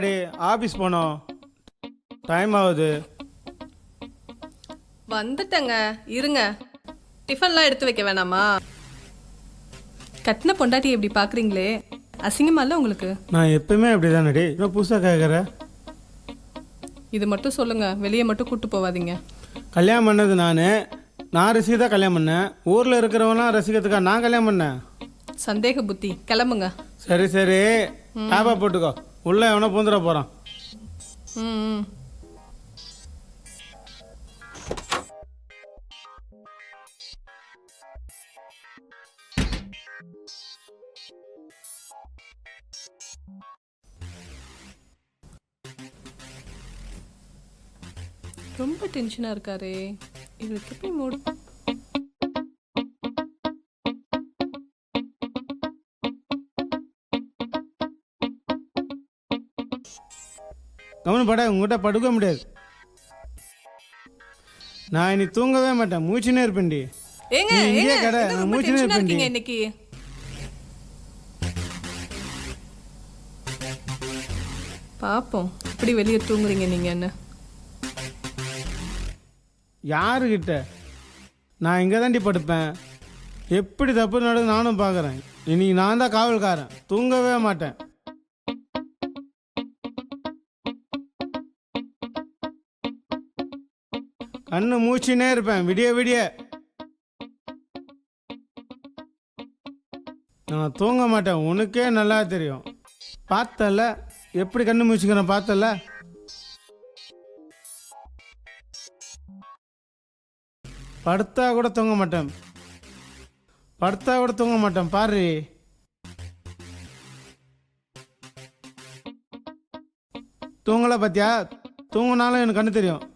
அடி ஆஃபீஸ் போனோம். டைம் ஆகுது. வந்துட்டேங்க. இருங்க. டிஃபன்லாம் எடுத்து வைக்க வேணாமா? கட்டின பொண்டாட்டி எப்படி பார்க்குறீங்களே. அசிங்கமா இல்லை உங்களுக்கு? நான் எப்பயுமே அப்படி தானடி இன்னும் புதுசாக கேட்குற இது மட்டும் சொல்லுங்க. வெளியே மட்டும் கூட்டு போவாதீங்க. கல்யாணம் பண்ணது நான். நான் ரசிக தான் கல்யாணம் பண்ணேன். ஊரில் இருக்கிறவங்களாம் ரசிக்கிறதுக்கா நான் கல்யாணம் பண்ணேன்? சந்தேக புத்தி. கிளம்புங்க. சரி சரி. டாபா போட்டுக்கோ. உள்ள எவனோ பூந்துட போகிறான் ம் ரொம்ப டென்ஷனாக இருக்காரே. இவருக்கு எப்படி மூடு கவனம் பட உங்ககிட்ட படுக்க முடியாது. நான் இனி தூங்கவே மாட்டேன். மூச்சுனே இருப்பேன்டி ஏங்க கடை, நான் மூச்சுனே இருப்பேன்டி. இன்னைக்கு? பாப்போம். எப்படி வெளியே தூங்குறீங்க நீங்க என்ன? யாருக்கிட்ட நான் இங்கே தாண்டி படுப்பேன். எப்படி தப்பு நடக்குது நானும் பார்க்குறேன் இன்னைக்கு நான் தான் காவல்காரன். தூங்கவே மாட்டேன். கண்ணு மூச்சினே இருப்பேன். விடிய விடிய. நான் தூங்க மாட்டேன். உனக்கே நல்லா தெரியும். பார்த்தல? எப்படி கண்ணு மூச்சிக்கிறேன் பார்த்தல? படுத்தா கூட தூங்க மாட்டேன். படுத்தா கூட தூங்க மாட்டேன். பாரு. தூங்கல பாத்தியா? தூங்கினாலும் எனக்கு கண்ணு தெரியும்.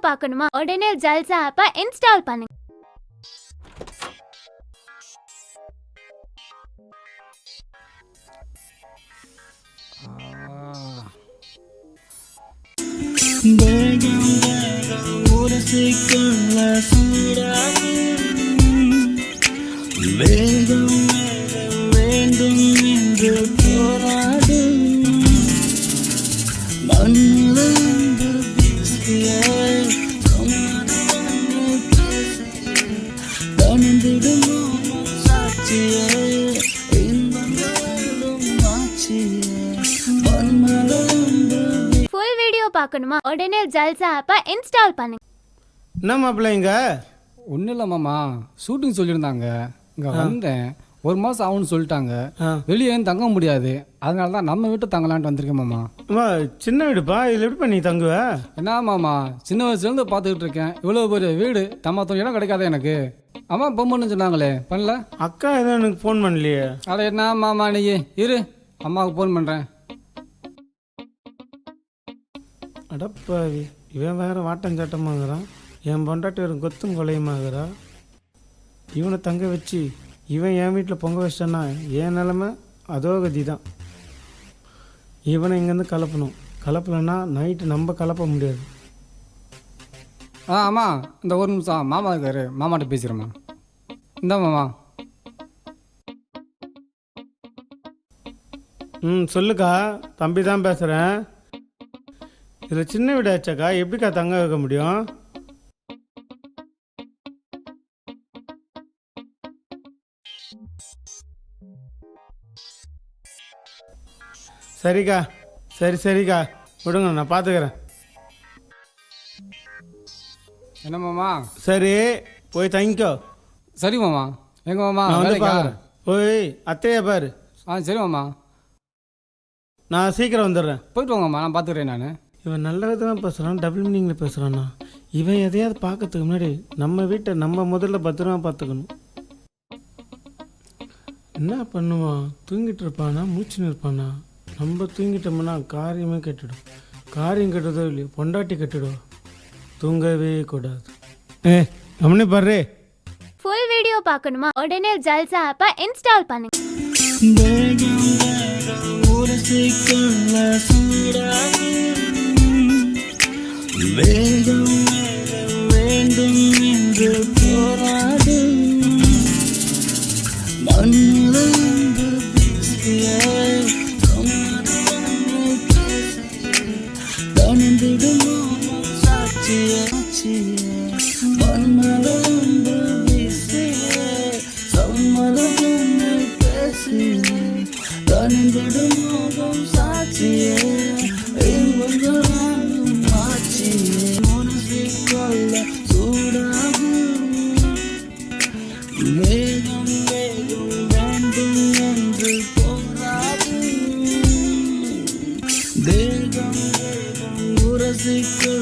பார்க்கணுமா? உடனே ஜல்சா ஆப்பை இன்ஸ்டால் பண்ணுங்க ஃபுல் பார்க்கணுமா? உடனே ஜல்சா ஆப்பை இன்ஸ்டால் பண்ணுங்க என்ன மாப்பிள்ள இங்க? ஒன்றும் இல்லை மாமா. ஷூட்டிங் சொல்லியிருந்தாங்க. இங்கே வந்தேன். ஒரு மாதம் ஆகும்னு சொல்லிட்டாங்க. வெளியே ஏன் தங்க முடியாது. அதனால தான் நம்ம வீட்டு தங்கலான்ட்டு வந்திருக்கேன் மாமா. அம்மா சின்ன வீடுப்பா. இதில் எப்படி பண்ணி தங்குவ? என்ன மாமா? சின்ன வயசுலேருந்து பார்த்துக்கிட்டு இருக்கேன். இவ்வளோ பெரிய வீடு தம்மத்தம் இடம் கிடைக்காத எனக்கு. அம்மா பொம்மைன்னு சொன்னாங்களே. பண்ணல? அக்கா எதுவும் எனக்கு ஃபோன் பண்ணலையே. அட என்ன மாமா நீ? இரு. அம்மாவுக்கு ஃபோன் பண்ணுறேன் அடப்பாவி இவன் வேற வாட்டம் சாட்டமாகறான். என் பொண்டாட்டி ஒரு கொத்தும் கொலையுமாகறா? இவனை தங்க வச்சு இவன் என் வீட்டில் பொங்க வச்சிட்டான்னா என் நிலமை அதோ கதி தான் இவனை இங்கேருந்து கலப்பணும். கலப்பலைன்னா நைட்டு நம்ம கலப்ப முடியாது. ஆ ஆமா இந்த ஒரு நிமிஷம் மாமா இருக்காரு. மாமாட்ட பேசுகிறேம்மா இந்த மாமா. ம் சொல்லுக்கா. தம்பி தான் பேசுகிறேன் இதில் சின்ன வீடாச்சாக்கா எப்படிக்கா தங்க வைக்க முடியும்? சரிக்கா சரி சரிக்கா. விடுங்க நான் பார்த்துக்கிறேன். என்ன மாமா? சரி போய் தங்கிக்கோ. சரி மாமா. எங்க மாமா? நான் வந்து வேலைக்கா? பார்க்குறேன் போய் அத்தையை பாரு. ஆ சரி மாமா. நான் சீக்கிரம் வந்துடுறேன். போயிட்டு வாங்கம்மா நான் பார்த்துக்கிறேன் நான். இவன் நல்ல விதமாக பேசுகிறான் டபுள் மீனிங்கில் பேசுகிறான்னா இவன் எதையாவது பார்க்கறதுக்கு முன்னாடி நம்ம வீட்டை நம்ம முதல்ல பத்திரமா பார்த்துக்கணும். என்ன பண்ணுவான்? தூங்கிட்டு இருப்பானா? மூச்சுன்னு இருப்பானா நம்ம தூங்கிட்டோம்னா காரியமே கெட்டுடும். காரியம் கெட்டதோ இல்லையோ பொண்டாட்டி கெட்டுடும் தூங்கவே கூடாது. ஏ கவனி பாரு. ஃபுல் வீடியோ பார்க்கணுமா? உடனே ஜல்சா ஆப்பை இன்ஸ்டால் பண்ணுங்க. வேண்டும் வேண்டும் என்று போராடும் மண்ணிலிருந்து பேசிய தனிந்திடும் சாட்சியாட்சிய. மண்ணிலிருந்து பேசிய சம்மதம் பேசிய தனிந்திடும் சாட்சியே. music.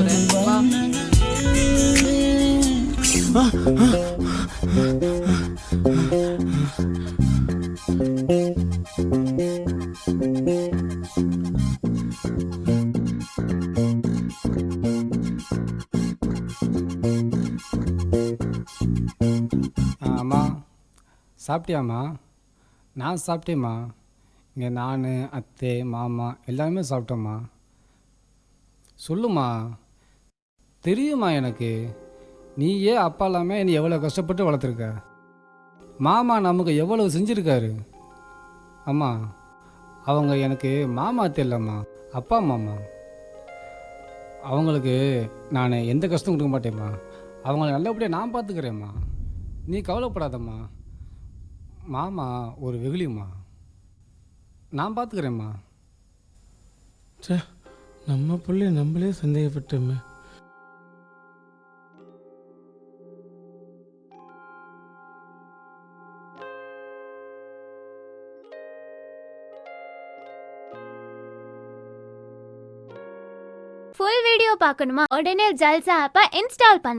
சும்மாவே வா. அம்மா சாப்பிட்டியாம்மா? நான் சாப்பிட்டேம்மா. இங்கே நான் அத்தை மாமா எல்லாருமே சாப்பிட்டோம்மா. சொல்லுமா தெரியுமா எனக்கு? நீயே அப்பா இல்லாமல் என்னை எவ்வளோ கஷ்டப்பட்டு வளர்த்துருக்க? மாமா நமக்கு எவ்வளவு செஞ்சுருக்காரு? அம்மா அவங்க எனக்கு மாமா தெரியலம்மா அப்பா மாமா. அவங்களுக்கு நான் எந்த கஷ்டம் கொடுக்க மாட்டேம்மா. அவங்கள நல்லபடியாக நான் பார்த்துக்கிறேம்மா நீ கவலைப்படாதம்மா. மாமா ஒரு வெகுளிம்மா. நான் பார்த்துக்கிறேம்மா ச்சே நம்ம பிள்ளை நம்மளே சந்தேகப்பட்டோமே. வீடியோ பார்க்கணுமா? உடனே ஜல்சா ஆப்பை இன்ஸ்டால் பண்ணுங்க.